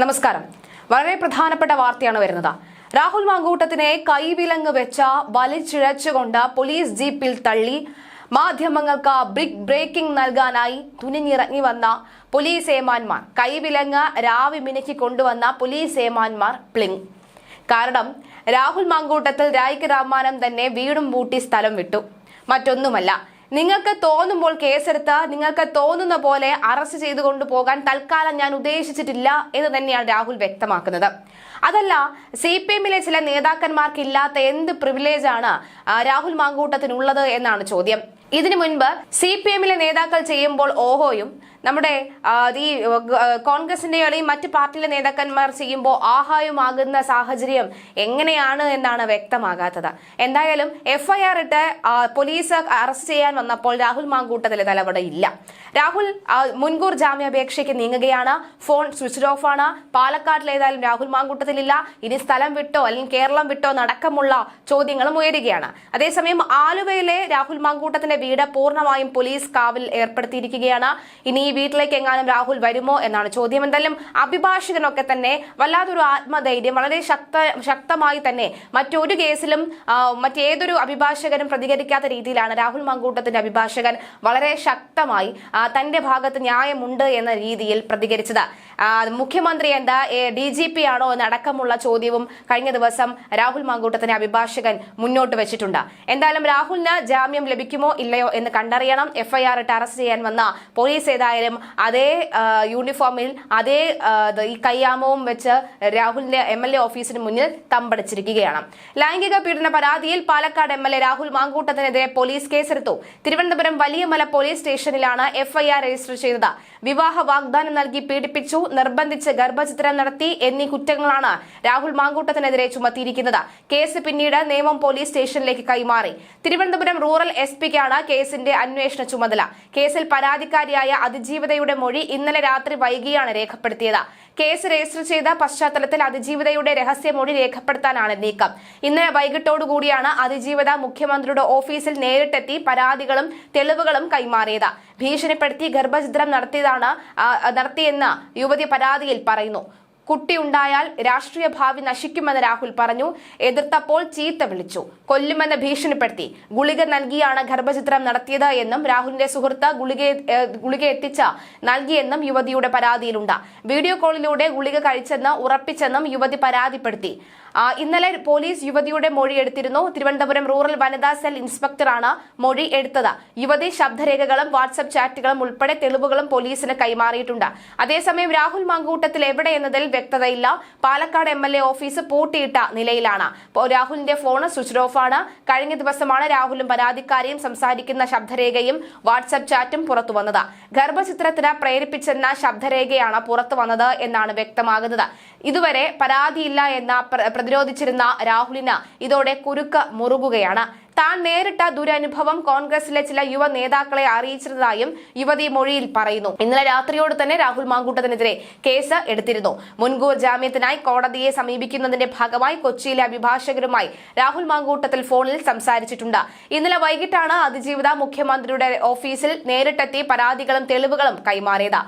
നമസ്കാരം. വളരെ പ്രധാനപ്പെട്ട വാർത്തയാണ് വരുന്നത്. രാഹുൽ മാങ്കൂട്ടത്തിനെ കൈവിലങ്ങ് വെച്ച വലിച്ചിഴച്ചുകൊണ്ട് പോലീസ് ജീപ്പിൽ തള്ളി. മാധ്യമങ്ങൾക്ക് ബിഗ് ബ്രേക്കിംഗ് നൽകാനായി തുനിഞ്ഞിറങ്ങി വന്ന പോലീസ് ഏമാന്മാർ. കൈവിലങ്ങ് രാവി മിനുക്കി കൊണ്ടുവന്ന പോലീസ് ഏമാന്മാർ പ്ലിങ് കാരണം രാഹുൽ മാങ്കൂട്ടത്തിൽ രായ്ക്ക് രാമാനം തന്നെ വീടും പൂട്ടി സ്ഥലം വിട്ടു. മറ്റൊന്നുമല്ല നിങ്ങൾക്ക് തോന്നുമ്പോൾ കേസെടുത്ത് നിങ്ങൾക്ക് തോന്നുന്ന പോലെ അറസ്റ്റ് ചെയ്തു കൊണ്ടുപോകാൻ തൽക്കാലം ഞാൻ ഉദ്ദേശിച്ചിട്ടില്ല എന്ന് തന്നെയാണ് രാഹുൽ വ്യക്തമാക്കുന്നത്. അതല്ല സി പി എമ്മിലെ ചില നേതാക്കന്മാർക്കില്ലാത്ത എന്ത് പ്രിവിലേജാണ് രാഹുൽ മാങ്കൂട്ടത്തിനുള്ളത് എന്നാണ് ചോദ്യം. ഇതിനു മുൻപ് സി പി എമ്മിലെ നേതാക്കൾ ചെയ്യുമ്പോൾ ഓഹോയും നമ്മുടെ ഈ കോൺഗ്രസിന്റെ അല്ലെങ്കിൽ മറ്റ് പാർട്ടിയിലെ നേതാക്കന്മാർ ചെയ്യുമ്പോൾ ആഹായുമാകുന്ന സാഹചര്യം എങ്ങനെയാണ് എന്നാണ് വ്യക്തമാകാത്തത്. എന്തായാലും എഫ്ഐആർ ഇട്ട് പോലീസ് അറസ്റ്റ് ചെയ്യാൻ വന്നപ്പോൾ രാഹുൽ മാങ്കൂട്ടത്തിലെ ഇല്ല. രാഹുൽ മുൻകൂർ ജാമ്യാപേക്ഷയ്ക്ക് നീങ്ങുകയാണ്. ഫോൺ സ്വിച്ച് ഓഫ് ആണ്. പാലക്കാട്ടിൽ ഏതായാലും രാഹുൽ മാങ്കൂട്ടത്തിലില്ല. ഇനി സ്ഥലം വിട്ടോ അല്ലെങ്കിൽ കേരളം വിട്ടോ നടക്കമുള്ള ചോദ്യങ്ങളും ഉയരുകയാണ്. അതേസമയം ആലുവയിലെ രാഹുൽ മാങ്കൂട്ടത്തിന്റെ വീട് പൂർണമായും പോലീസ് കാവൽ ഏർപ്പെടുത്തിയിരിക്കുകയാണ്. ഇനി ഈ വീട്ടിലേക്ക് എങ്ങാനും രാഹുൽ വരുമോ എന്നാണ് ചോദ്യം. എന്തായാലും അഭിഭാഷകനൊക്കെ തന്നെ വല്ലാതൊരു ആത്മധൈര്യം വളരെ ശക്ത ശക്തമായി തന്നെ മറ്റൊരു കേസിലും മറ്റേതൊരു അഭിഭാഷകനും പ്രതികരിക്കാത്ത രീതിയിലാണ് രാഹുൽ മങ്കൂട്ടത്തിന്റെ അഭിഭാഷകൻ വളരെ ശക്തമായി തന്റെ ഭാഗത്ത് ന്യായമുണ്ട് എന്ന രീതിയിൽ പ്രതികരിച്ചത്. മുഖ്യമന്ത്രി എന്താ ഡി ജി പി ആണോ എന്നടക്കമുള്ള ചോദ്യവും കഴിഞ്ഞ ദിവസം രാഹുൽ മാങ്കൂട്ടത്തിന്റെ അഭിഭാഷകൻ മുന്നോട്ട് വെച്ചിട്ടുണ്ട്. എന്തായാലും രാഹുലിന് ജാമ്യം ലഭിക്കുമോ ഇല്ലയോ എന്ന് കണ്ടറിയണം. എഫ്ഐആർ ഇട്ട് അറസ്റ്റ് ചെയ്യാൻ വന്ന പോലീസ് ഏതായാലും അതേ യൂണിഫോമിൽ അതേ ഈ കയ്യാമവും വെച്ച് രാഹുലിന്റെ എം എൽ എ ഓഫീസിന് മുന്നിൽ തമ്പടിച്ചിരിക്കുകയാണ്. ലൈംഗിക പീഡന പരാതിയിൽ Palakkad M L A Rahul മാങ്കൂട്ടത്തിനെതിരെ police കേസെടുത്തു. തിരുവനന്തപുരം വലിയമല പോലീസ് സ്റ്റേഷനിലാണ് എഫ്ഐആർ രജിസ്റ്റർ ചെയ്തത്. വിവാഹ വാഗ്ദാനം നൽകി പീഡിപ്പിച്ചു നിർബന്ധിച്ച് ഗർഭചിത്രം നടത്തി എന്നീ കുറ്റങ്ങളാണ് രാഹുൽ മാങ്കൂട്ടത്തിനെതിരെ ചുമത്തിയിരിക്കുന്നത്. കേസ് പിന്നീട് നേമം പോലീസ് സ്റ്റേഷനിലേക്ക് കൈമാറി. തിരുവനന്തപുരം റൂറൽ എസ് പിക്കാണ് കേസിന്റെ അന്വേഷണ ചുമതല. കേസിൽ പരാതിക്കാരിയായ അതിജീവിതയുടെ മൊഴി ഇന്നലെ രാത്രി വൈകിയാണ് രേഖപ്പെടുത്തിയത്. കേസ് രജിസ്റ്റർ ചെയ്ത പശ്ചാത്തലത്തിൽ അതിജീവിതയുടെ രഹസ്യമൊഴി രേഖപ്പെടുത്താനാണ് നീക്കം. ഇന്നലെ വൈകിട്ടോടുകൂടിയാണ് അതിജീവിത മുഖ്യമന്ത്രിയുടെ ഓഫീസിൽ നേരിട്ടെത്തി പരാതികളും തെളിവുകളും കൈമാറിയത്. ഭീഷണിപ്പെടുത്തി ഗർഭചിത്രം നടത്തിയതാണ് നടത്തിയെന്ന് യുവതി പരാതിയിൽ പറയുന്നു. കുട്ടിയുണ്ടായാൽ രാഷ്ട്രീയ ഭാവി നശിക്കുമെന്ന് രാഹുൽ പറഞ്ഞു. എതിർത്തപ്പോൾ ചീത്ത വിളിച്ചു. കൊല്ലുമെന്ന് ഭീഷണിപ്പെടുത്തി. ഗുളിക നൽകിയാണ് ഗർഭചിത്രം നടത്തിയത് എന്നും രാഹുലിന്റെ സുഹൃത്ത് ഗുളിക ഗുളിക എത്തിച്ച നൽകിയെന്നും യുവതിയുടെ പരാതിയിലുണ്ട്. വീഡിയോ കോളിലൂടെ ഗുളിക കഴിച്ചെന്ന് ഉറപ്പിച്ചെന്നും യുവതി പരാതിപ്പെടുത്തി. ഇന്നലെ പോലീസ് യുവതിയുടെ മൊഴി എടുത്തിരുന്നു. തിരുവനന്തപുരം റൂറൽ വനിതാ സെൽ ഇൻസ്പെക്ടറാണ് മൊഴി എടുത്തത്. യുവതി ശബ്ദരേഖകളും വാട്സപ്പ് ചാറ്റുകളും ഉൾപ്പെടെ തെളിവുകളും പോലീസിന് കൈമാറിയിട്ടുണ്ട്. അതേസമയം രാഹുൽ മങ്കൂട്ടത്തിൽ എവിടെ എന്നതിൽ വ്യക്തതയില്ല. പാലക്കാട് എം ഓഫീസ് പൂട്ടിയിട്ട നിലയിലാണ്. രാഹുലിന്റെ ഫോൺ സ്വിച്ച് ഓഫ് ആണ്. കഴിഞ്ഞ ദിവസമാണ് രാഹുലും പരാതിക്കാരിയും സംസാരിക്കുന്ന ശബ്ദരേഖയും വാട്സപ്പ് ചാറ്റും പുറത്തു വന്നത്. ഗർഭചിത്രത്തിന് പ്രേരിപ്പിച്ചെന്ന ശബ്ദരേഖയാണ് പുറത്തു വന്നത് എന്നാണ് വ്യക്തമാകുന്നത്. ഇതുവരെ പരാതിയില്ല എന്ന പ്രതിരോധിച്ചിരുന്ന രാഹുലിന് ഇതോടെ കുരുക്ക് മുറുകുകയാണ്. താൻ നേരിട്ട ദുരനുഭവം കോൺഗ്രസിലെ ചില യുവ നേതാക്കളെ അറിയിച്ചിരുന്നതായും യുവതി മൊഴിയിൽ പറയുന്നു. ഇന്നലെ രാത്രിയോട് തന്നെ രാഹുൽ മാങ്കൂട്ടത്തിനെതിരെ കേസ് എടുത്തിരുന്നു. മുൻകൂർ ജാമ്യത്തിനായി കോടതിയെ സമീപിക്കുന്നതിന്റെ ഭാഗമായി കൊച്ചിയിലെ അഭിഭാഷകരുമായി രാഹുൽ മാങ്കൂട്ടത്തിൽ ഫോണിൽ സംസാരിച്ചിട്ടുണ്ട്. ഇന്നലെ വൈകിട്ടാണ് അതിജീവിത മുഖ്യമന്ത്രിയുടെ ഓഫീസിൽ നേരിട്ടെത്തി പരാതികളും തെളിവുകളും കൈമാറിയത്.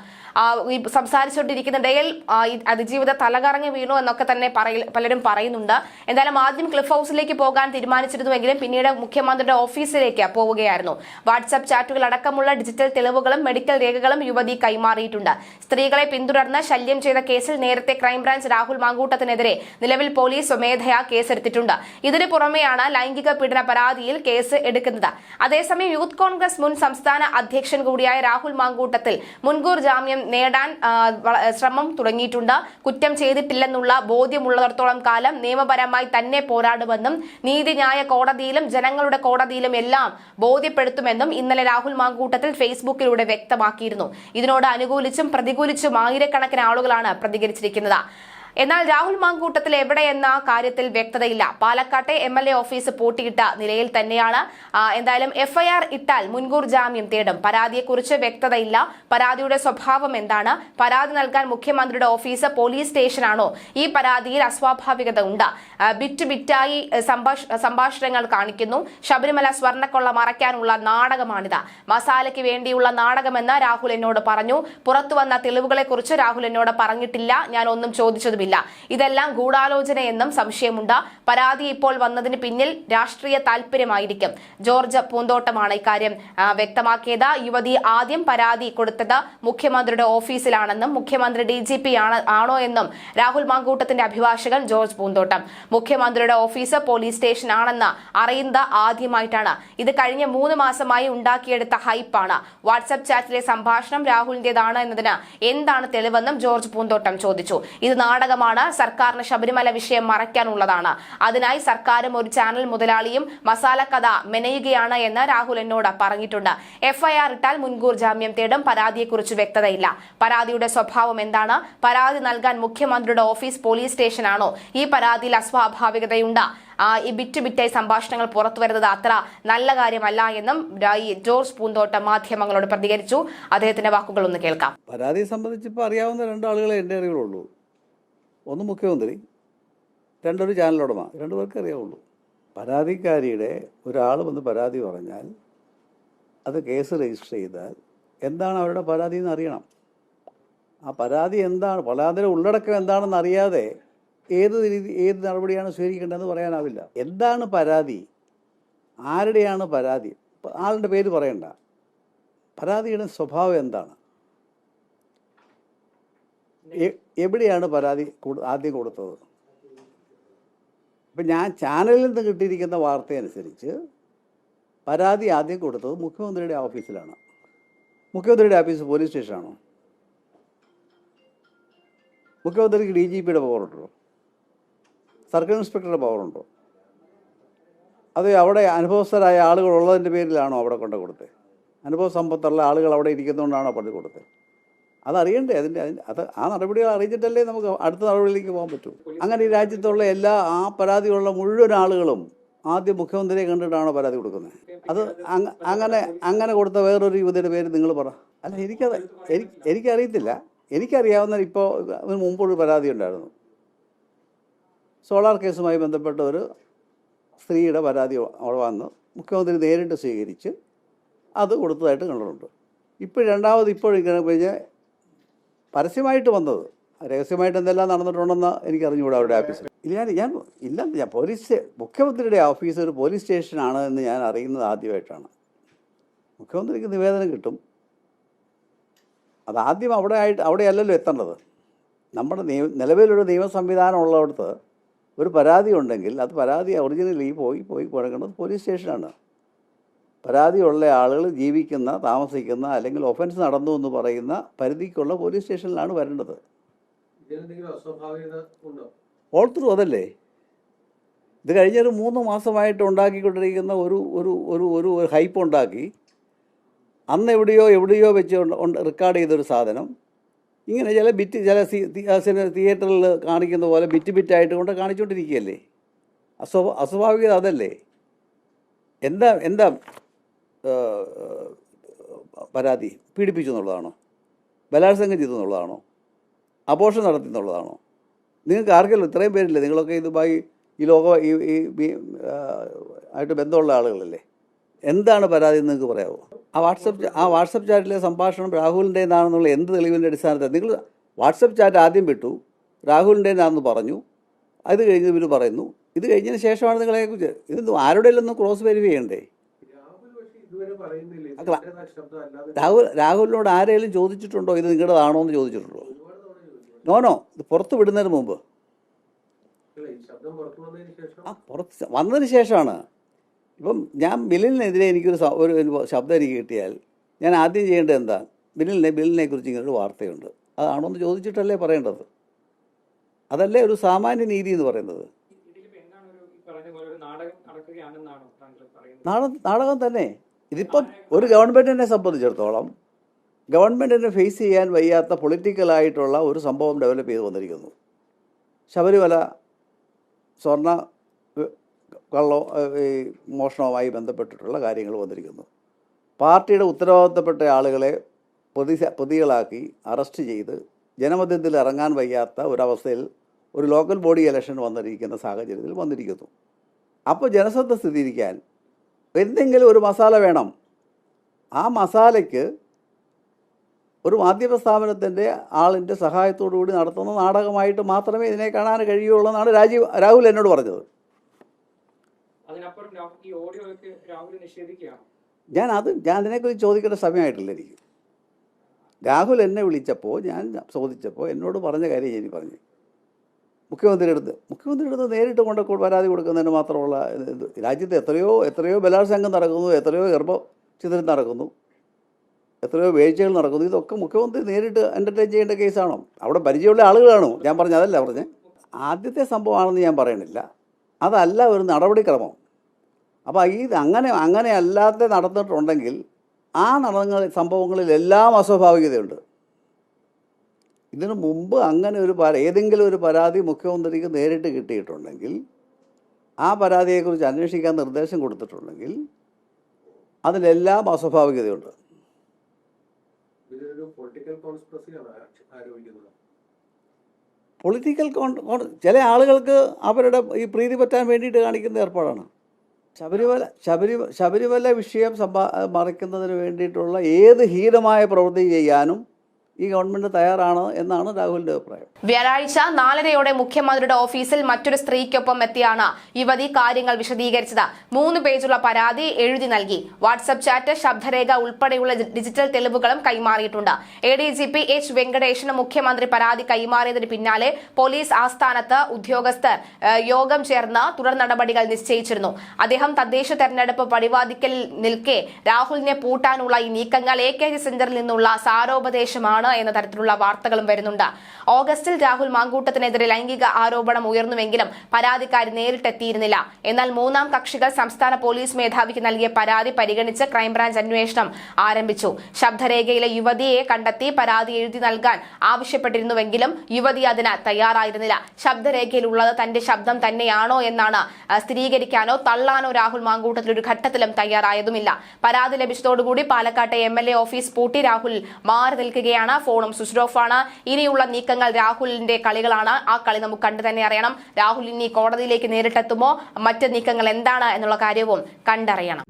ഈ സംസാരിച്ചുകൊണ്ടിരിക്കുന്നിടയിൽ ആ, അതിജീവിത തലകറങ്ങി വീണു എന്നൊക്കെ തന്നെ പലരും പറയുന്നുണ്ട്. എന്തായാലും ആദ്യം ക്ലിഫ് ഹൗസിലേക്ക് പോകാൻ തീരുമാനിച്ചിരുന്നുവെങ്കിലും പിന്നീട് മുഖ്യമന്ത്രിയുടെ ഓഫീസിലേക്ക് പോവുകയായിരുന്നു. വാട്സ്ആപ്പ് ചാറ്റുകൾ അടക്കമുള്ള ഡിജിറ്റൽ തെളിവുകളും മെഡിക്കൽ രേഖകളും യുവതി കൈമാറിയിട്ടുണ്ട്. സ്ത്രീകളെ പിന്തുടർന്ന് ശല്യം ചെയ്ത കേസിൽ നേരത്തെ ക്രൈംബ്രാഞ്ച് രാഹുൽ മാങ്കൂട്ടത്തിനെതിരെ നിലവിൽ പോലീസ് സ്വമേധയാ കേസെടുത്തിട്ടുണ്ട്. ഇതിനു പുറമെയാണ് ലൈംഗിക പീഡന പരാതിയിൽ കേസ് എടുക്കുന്നത്. അതേസമയം യൂത്ത് കോൺഗ്രസ് മുൻ സംസ്ഥാന അധ്യക്ഷൻ കൂടിയായ രാഹുൽ മാങ്കൂട്ടത്തിൽ മുൻകൂർ ജാമ്യം നേടാൻ ശ്രമം തുടങ്ങിയിട്ടുണ്ട്. കുറ്റം ചെയ്തിട്ടില്ലെന്നുള്ള ബോധ്യമുള്ളിടത്തോളം കാലം നിയമപരമായി തന്നെ പോരാടുമെന്നും നീതിന്യായ കോടതിയിലും ജനങ്ങളുടെ കോടതിയിലും എല്ലാം ബോധ്യപ്പെടുത്തുമെന്നും ഇന്നലെ രാഹുൽ മാങ്കൂട്ടത്തിൽ ഫേസ്ബുക്കിലൂടെ വ്യക്തമാക്കിയിരുന്നു. ഇതിനോട് അനുകൂലിച്ചും പ്രതികൂലിച്ചും ആയിരക്കണക്കിന് ആളുകളാണ് പ്രതികരിച്ചിരിക്കുന്നത്. എന്നാൽ രാഹുൽ മാങ്കൂട്ടത്തിൽ എവിടെയെന്ന കാര്യത്തിൽ വ്യക്തതയില്ല. പാലക്കാട്ടെ എം എൽ എ ഓഫീസ് പൂട്ടിയിട്ട നിലയിൽ തന്നെയാണ്. എന്തായാലും എഫ്ഐആർ ഇട്ടാൽ മുൻകൂർ ജാമ്യം തേടും. പരാതിയെക്കുറിച്ച് വ്യക്തതയില്ല. പരാതിയുടെ സ്വഭാവം എന്താണ്? പരാതി നൽകാൻ മുഖ്യമന്ത്രിയുടെ ഓഫീസ് പോലീസ് സ്റ്റേഷനാണോ? ഈ പരാതിയിൽ അസ്വാഭാവികത ഉണ്ട്. ബിറ്റ് ബിറ്റായി സംഭാഷണങ്ങൾ കാണിക്കുന്നു. ശബരിമല സ്വർണക്കൊള്ള മറയ്ക്കാനുള്ള നാടകമാണിത്. മസാലയ്ക്ക് വേണ്ടിയുള്ള നാടകമെന്ന് രാഹുൽ എന്നോട് പറഞ്ഞു. പുറത്തു വന്ന തെളിവുകളെ കുറിച്ച് രാഹുൽ എന്നോട് പറഞ്ഞിട്ടില്ല. ഞാൻ ഒന്നും ചോദിച്ചതുമില്ല. ഇതെല്ലാം ഗൂഢാലോചനയെന്നും സംശയമുണ്ട്. പരാതി ഇപ്പോൾ വന്നതിന് പിന്നിൽ രാഷ്ട്രീയ താല്പര്യമായിരിക്കും ജോർജ് പൂന്തോട്ടമാണ് ഇക്കാര്യം വ്യക്തമാക്കിയത്. യുവതി ആദ്യം പരാതി കൊടുത്തത് മുഖ്യമന്ത്രിയുടെ ഓഫീസിലാണെന്നും മുഖ്യമന്ത്രി ഡി ജി പി ആണോ എന്നും രാഹുൽ മാങ്കൂട്ടത്തിന്റെ അഭിഭാഷകൻ ജോർജ് പൂന്തോട്ടം. മുഖ്യമന്ത്രിയുടെ ഓഫീസ് പോലീസ് സ്റ്റേഷൻ ആണെന്ന് അറിയുന്നത് ആദ്യമായിട്ടാണ്. ഇത് കഴിഞ്ഞ മൂന്ന് മാസമായി ഉണ്ടാക്കിയെടുത്ത ഹൈപ്പാണ്. വാട്സ്ആപ്പ് ചാറ്റിലെ സംഭാഷണം രാഹുലിന്റേതാണ് എന്നതിന് എന്താണ് തെളിവെന്നും ജോർജ് പൂന്തോട്ടം ചോദിച്ചു. ഇത് നാടകമാണ് സർക്കാരിന് ശബരിമല വിഷയം മറയ്ക്കാനുള്ളതാണ്. അതിനായി സർക്കാരും ഒരു ചാനൽ മുതലാളിയും മസാല കഥ മെനയുകയാണ് എന്ന് രാഹുൽ എന്നോട് പറഞ്ഞിട്ടുണ്ട്. എഫ്ഐആർ ഇട്ടാൽ മുൻകൂർ ജാമ്യം തേടും. പരാതിയെക്കുറിച്ച് വ്യക്തതയില്ല. പരാതിയുടെ സ്വഭാവം എന്താണ്? പരാതി നൽകാൻ മുഖ്യമന്ത്രിയുടെ ഓഫീസ് പോലീസ് സ്റ്റേഷനാണോ? ഈ പരാതിയിൽ അസ്വാഭാവികതയുണ്ട്. ഈ ബിറ്റ് ബിറ്റായി സംഭാഷണങ്ങൾ പുറത്തു വരുന്നത് അത്ര നല്ല കാര്യമല്ല എന്നും ഈ ജോർജ് പൂന്തോട്ടം മാധ്യമങ്ങളോട് പ്രതികരിച്ചു. അദ്ദേഹത്തിന്റെ വാക്കുകൾ ഒന്ന് കേൾക്കാം. പരാതിയെ സംബന്ധിച്ച് ഇപ്പോൾ അറിയാവുന്ന രണ്ടാളുകളെ എന്റെ അറിവുള്ളൂ ഒന്ന് മുഖ്യമന്ത്രി രണ്ടൊരു ചാനൽ ഉടമ രണ്ടു പേർക്ക് അറിയാവുള്ളൂ. പരാതിക്കാരിയുടെ ഒരാൾ വന്ന് പരാതി പറഞ്ഞാൽ അത് കേസ് രജിസ്റ്റർ ചെയ്താൽ എന്താണ് അവരുടെ പരാതി എന്ന് അറിയണം. ആ പരാതി എന്താണ്? പരാതിയുടെ ഉള്ളടക്കം എന്താണെന്ന് അറിയാതെ ഏത് രീതി ഏത് നടപടിയാണ് സ്വീകരിക്കേണ്ടതെന്ന് പറയാനാവില്ല. എന്താണ് പരാതി? ആരുടെയാണ് പരാതി? ആളുടെ പേര് പറയണ്ട. പരാതിയുടെ സ്വഭാവം എന്താണ്? എവിടെയാണ് പരാതി ആദ്യം കൊടുത്തത്? ഇപ്പം ഞാൻ ചാനലിൽ നിന്ന് കിട്ടിയിരിക്കുന്ന വാർത്തയനുസരിച്ച് പരാതി ആദ്യം കൊടുത്തത് മുഖ്യമന്ത്രിയുടെ ഓഫീസിലാണ്. മുഖ്യമന്ത്രിയുടെ ഓഫീസ് പോലീസ് സ്റ്റേഷനാണോ? മുഖ്യമന്ത്രിക്ക് ഡി ജി പിയുടെ പവറുണ്ടോ? സർക്കിൾ ഇൻസ്പെക്ടറുടെ പവറുണ്ടോ? അത് അവിടെ അനുഭവസ്ഥരായ ആളുകൾ ഉള്ളതിന്റെ പേരിലാണോ അവിടെ കൊണ്ട് കൊടുത്തത്? അനുഭവ സമ്പത്തുള്ള ആളുകൾ അവിടെ ഇരിക്കുന്നതുകൊണ്ടാണോ പറഞ്ഞു കൊടുത്തത്? അതറിയണ്ടേ അതിന്റെ അതിന്റെ അത് ആ നടപടികൾ അറിയിച്ചിട്ടല്ലേ നമുക്ക് അടുത്ത നടപടിയിലേക്ക് പോകാൻ പറ്റൂ. അങ്ങനെ ഈ രാജ്യത്തുള്ള എല്ലാ ആ പരാതിയുള്ള മുഴുവൻ ആളുകളും ആദ്യം മുഖ്യമന്ത്രിയെ കണ്ടിട്ടാണോ പരാതി കൊടുക്കുന്നത്? അത് അങ്ങനെ അങ്ങനെ കൊടുത്ത വേറൊരു യുവതിയുടെ പേര് നിങ്ങൾ പറ. അല്ല എനിക്കത് എനിക്ക് എനിക്കറിയത്തില്ല. എനിക്കറിയാവുന്ന ഇപ്പോൾ അതിന് മുമ്പൊരു പരാതി ഉണ്ടായിരുന്നു. സോളാർ കേസുമായി ബന്ധപ്പെട്ട ഒരു സ്ത്രീയുടെ പരാതി അവിടെ വന്ന് മുഖ്യമന്ത്രി നേരിട്ട് സ്വീകരിച്ച് അത് കൊടുത്തതായിട്ട് കണ്ടിട്ടുണ്ട്. ഇപ്പോൾ രണ്ടാമത് ഇപ്പോൾ കഴിഞ്ഞാൽ കഴിഞ്ഞ പരസ്യമായിട്ട് വന്നത്. രഹസ്യമായിട്ട് എന്തെല്ലാം നടന്നിട്ടുണ്ടെന്ന് എനിക്ക് അറിഞ്ഞുകൂടാ അവരുടെ ഓഫീസിൽ ഇല്ല ഞാൻ ഞാൻ ഇല്ല ഞാൻ പോലീസ് മുഖ്യമന്ത്രിയുടെ ഓഫീസ് ഒരു പോലീസ് സ്റ്റേഷനാണ് എന്ന് ഞാൻ അറിയുന്നത് ആദ്യമായിട്ടാണ്. മുഖ്യമന്ത്രിക്ക് നിവേദനം കിട്ടും. അതാദ്യം അവിടെ ആയിട്ട് അവിടെയല്ലല്ലോ എത്തേണ്ടത്. നമ്മുടെ നിയ നിലവിലൊരു നിയമ സംവിധാനം ഉള്ളിടത്ത് ഒരു പരാതി ഉണ്ടെങ്കിൽ അത് പരാതി ഒറിജിനലി പോയി പോയി കൊടുക്കേണ്ടത് പോലീസ് സ്റ്റേഷനാണ്. പരാതിയുള്ള ആളുകൾ ജീവിക്കുന്ന താമസിക്കുന്ന അല്ലെങ്കിൽ ഒഫൻസ് നടന്നു എന്ന് പറയുന്ന പരിധിക്കുള്ള പോലീസ് സ്റ്റേഷനിലാണ് വരേണ്ടത്. ഓൾ ത്രൂ അതല്ലേ? ഇത് കഴിഞ്ഞൊരു മൂന്ന് മാസമായിട്ട് ഉണ്ടാക്കിക്കൊണ്ടിരിക്കുന്ന ഒരു ഒരു ഒരു ഒരു ഒരു ഹൈപ്പ് ഉണ്ടാക്കി. അന്ന് എവിടെയോ എവിടെയോ വെച്ച് റെക്കോർഡ് ചെയ്തൊരു സാധനം. ഇങ്ങനെ ചില ബിറ്റ് ചില തിയേറ്ററിൽ കാണിക്കുന്ന പോലെ ബിറ്റ് ബിറ്റായിട്ട് കൊണ്ട് കാണിച്ചുകൊണ്ടിരിക്കുകയല്ലേ അസ്വാ അസ്വാഭാവികത അതല്ലേ? എന്താ എന്താ പരാതി പീഡിപ്പിച്ചു എന്നുള്ളതാണോ? ബലാത്സംഗം ചെയ്തു എന്നുള്ളതാണോ? അപോഷം നടത്തി എന്നുള്ളതാണോ? നിങ്ങൾക്ക് ആർക്കല്ലോ ഇത്രയും പേരില്ലേ? നിങ്ങളൊക്കെ ഇതുമായി ഈ ലോക ഈ ഈ ആയിട്ട് ബന്ധമുള്ള ആളുകളല്ലേ? എന്താണ് പരാതി എന്ന് നിങ്ങൾക്ക് പറയാമോ ആ വാട്സപ്പ് ആ വാട്സപ്പ് ചാറ്റിലെ സംഭാഷണം രാഹുലിന്റെതാണെന്നുള്ള എന്ത് തെളിവിന്റെ അടിസ്ഥാനത്തിൽ നിങ്ങൾ വാട്സപ്പ് ചാറ്റ് ആദ്യം വിട്ടു രാഹുലിന്റെതാണെന്ന് പറഞ്ഞു അത് കഴിഞ്ഞ് ഇവർ പറയുന്നു. ഇത് കഴിഞ്ഞതിന് ശേഷമാണ് നിങ്ങളെ കുറിച്ച്. ഇതൊന്നും ആരുടെയിലൊന്നും ക്രോസ് വെരിഫൈ ചെയ്യണ്ടേ? രാഹുൽ രാഹുലിനോട് ആരെങ്കിലും ചോദിച്ചിട്ടുണ്ടോ? ഇത് നിങ്ങളുടേതാണോ എന്ന് ചോദിച്ചിട്ടുണ്ടോ? നോനോ നോ നോ ഇത് പുറത്ത് വിടുന്നതിന് മുമ്പ്. അല്ല ഈ ശബ്ദം പുറത്തു വന്നതിന് ശേഷം? ആ പുറത്ത് വന്നതിന് ശേഷമാണ്. ഇപ്പം ഞാൻ ബില്ലിനെതിരെ എനിക്കൊരു ഒരു ഒരു ശബ്ദം എനിക്ക് കിട്ടിയാൽ ഞാൻ ആദ്യം ചെയ്യേണ്ടത് എന്താ? ബില്ലിനെ ബില്ലിനെ കുറിച്ച് ഇങ്ങനൊരു വാർത്തയുണ്ട്. അതാണോ എന്ന് ചോദിച്ചിട്ടല്ലേ പറയേണ്ടത്? അതല്ലേ ഒരു സാമാന്യ നീതി എന്ന് പറയുന്നത്? ഇതിലിപ്പോ എന്താണ് ഒരു ഈ പോലെ ഒരു നാടകം നടക്കുകയാണെന്നാണോ താങ്കൾ പറയുന്നത്? നാടകം നാടകം തന്നെ. ഇതിപ്പം ഒരു ഗവൺമെന്റിനെ സംബന്ധിച്ചിടത്തോളം ഗവൺമെന്റിനെ ഫേസ് ചെയ്യാൻ വയ്യാത്ത പൊളിറ്റിക്കലായിട്ടുള്ള ഒരു സംഭവം ഡെവലപ്പ് ചെയ്ത് വന്നിരിക്കുന്നു. ശബരിമല സ്വർണ കള്ളോ ഈ മോഷണവുമായി ബന്ധപ്പെട്ടിട്ടുള്ള കാര്യങ്ങൾ വന്നിരിക്കുന്നു. പാർട്ടിയുടെ ഉത്തരവാദിത്തപ്പെട്ട ആളുകളെ പ്രതി പ്രതികളാക്കി അറസ്റ്റ് ചെയ്ത് ജനമധ്യത്തിൽ ഇറങ്ങാൻ വയ്യാത്ത ഒരവസ്ഥയിൽ ഒരു ലോക്കൽ ബോഡി ഇലക്ഷൻ വന്നിരിക്കുന്ന സാഹചര്യത്തിൽ വന്നിരിക്കുന്നു. അപ്പോൾ ജനശ്രദ്ധ സ്ഥിരീകരിക്കാൻ എന്തെങ്കിലും ഒരു മസാല വേണം. ആ മസാലയ്ക്ക് ഒരു മാധ്യമ സ്ഥാപനത്തിന്റെ ആളിന്റെ സഹായത്തോടു കൂടി നടത്തുന്ന നാടകമായിട്ട് മാത്രമേ ഇതിനെ കാണാൻ കഴിയുള്ളൂ എന്നാണ് രാജീവ് രാഹുൽ എന്നോട് പറഞ്ഞത്. ഞാൻ അത് ഞാൻ അതിനെക്കുറിച്ച് ചോദിക്കേണ്ട സമയമായിട്ടില്ല എനിക്ക്. രാഹുൽ എന്നെ വിളിച്ചപ്പോൾ ഞാൻ ചോദിച്ചപ്പോൾ എന്നോട് പറഞ്ഞ കാര്യം ഞാൻ പറഞ്ഞു മുഖ്യമന്ത്രിയുടെ അടുത്ത് മുഖ്യമന്ത്രിയുടെ അടുത്ത് നേരിട്ട് കൊണ്ട് പരാതി കൊടുക്കുന്നതിന് മാത്രമുള്ള രാജ്യത്ത് എത്രയോ എത്രയോ ബലാത്സംഗം നടക്കുന്നു എത്രയോ ഗർഭചിത്രം നടക്കുന്നു എത്രയോ വീഴ്ചകൾ നടക്കുന്നു. ഇതൊക്കെ മുഖ്യമന്ത്രി നേരിട്ട് എന്റർടൈൻ ചെയ്യേണ്ട കേസാണോ? അവിടെ പരിചയമുള്ള ആളുകളാണോ? ഞാൻ പറഞ്ഞ അതല്ല പറഞ്ഞത് ആദ്യത്തെ സംഭവമാണെന്ന് ഞാൻ പറയണില്ല. അതല്ല ഒരു നടപടിക്രമം. അപ്പോൾ ഈ അങ്ങനെ അങ്ങനെ അല്ലാതെ നടന്നിട്ടുണ്ടെങ്കിൽ ആ നടന്ന സംഭവങ്ങളിലെല്ലാം അസ്വാഭാവികതയുണ്ട്. ഇതിനു മുമ്പ് അങ്ങനെ ഒരു പരാ ഏതെങ്കിലും ഒരു പരാതി മുഖ്യമന്ത്രിക്ക് നേരിട്ട് കിട്ടിയിട്ടുണ്ടെങ്കിൽ ആ പരാതിയെക്കുറിച്ച് അന്വേഷിക്കാൻ നിർദ്ദേശം കൊടുത്തിട്ടുണ്ടെങ്കിൽ അതിലെല്ലാം അസ്വാഭാവികതയുണ്ട്. പൊളിറ്റിക്കൽ ചില ആളുകൾക്ക് അവരുടെ ഈ പ്രീതി പറ്റാൻ വേണ്ടിയിട്ട് കാണിക്കുന്ന ഏർപ്പാടാണ്. ശബരിമല ശബരി ശബരിമല വിഷയം സമ്പാ മറയ്ക്കുന്നതിന് വേണ്ടിയിട്ടുള്ള ഏത് ഹീനമായ പ്രവൃത്തി ചെയ്യാനും ഈ ഗവൺമെന്റ് തയ്യാറാണ് എന്നാണ് രാഹുലിന്റെ അഭിപ്രായം. വ്യാഴാഴ്ച നാലരയോടെ മുഖ്യമന്ത്രിയുടെ ഓഫീസിൽ മറ്റൊരു സ്ത്രീക്കൊപ്പം എത്തിയാണ് യുവതി കാര്യങ്ങൾ വിശദീകരിച്ചത്. മൂന്ന് പേജുള്ള പരാതി എഴുതി നൽകി. വാട്സപ്പ് ചാറ്റ് ശബ്ദരേഖ ഉൾപ്പെടെയുള്ള ഡിജിറ്റൽ തെളിവുകളും കൈമാറിയിട്ടുണ്ട്. A D G P H വെങ്കടേഷിന് മുഖ്യമന്ത്രി പരാതി കൈമാറിയതിന് പിന്നാലെ പോലീസ് ആസ്ഥാനത്ത് ഉദ്യോഗസ്ഥർ യോഗം ചേർന്ന് തുടർ നടപടികൾ നിശ്ചയിച്ചിരുന്നു. അദ്ദേഹം തദ്ദേശ തെരഞ്ഞെടുപ്പ് പടിവാദിക്കൽ നിൽക്കെ രാഹുലിനെ പൂട്ടാനുള്ള ഈ നീക്കങ്ങൾ എ കെ ജി സെന്ററിൽ നിന്നുള്ള സാരോപദേശമാണ് എന്ന തരത്തിലുള്ള വാർത്തകളും വരുന്നുണ്ട്. ഓഗസ്റ്റിൽ രാഹുൽ മാങ്കൂട്ടത്തിനെതിരെ ലൈംഗിക ആരോപണം ഉയർന്നുവെങ്കിലും പരാതിക്കാരി നേരിട്ടെത്തിയിരുന്നില്ല. എന്നാൽ മൂന്നാം കക്ഷികൾ സംസ്ഥാന പോലീസ് മേധാവിക്ക് നൽകിയ പരാതി പരിഗണിച്ച് ക്രൈംബ്രാഞ്ച് അന്വേഷണം ആരംഭിച്ചു. ശബ്ദരേഖയിലെ യുവതിയെ കണ്ടെത്തി പരാതി എഴുതി നൽകാൻ ആവശ്യപ്പെട്ടിരുന്നുവെങ്കിലും യുവതി അതിന് തയ്യാറായിരുന്നില്ല. ശബ്ദരേഖയിലുള്ളത് തന്റെ ശബ്ദം തന്നെയാണോ എന്നാണ് സ്ഥിരീകരിക്കാനോ തള്ളാനോ രാഹുൽ മാങ്കൂട്ടത്തിൽ ഒരു ഘട്ടത്തിലും തയ്യാറായതുമില്ല. പരാതി ലഭിച്ചതോടുകൂടി പാലക്കാട്ടെ എ ഓഫീസ് പൂട്ടി രാഹുൽ മാറി നിൽക്കുകയാണ്. ഫോണും സ്വിച്ച് ഓഫ് ആണ് ഇനിയുള്ള നീക്കങ്ങൾ രാഹുലിന്റെ കളികളാണ്. ആ കളി നമുക്ക് കണ്ടു തന്നെ അറിയണം. രാഹുൽ ഇനി കോടതിയിലേക്ക് നേരിട്ടെത്തുമോ? മറ്റ് നീക്കങ്ങൾ എന്താണ് എന്നുള്ള കാര്യവും കണ്ടറിയണം.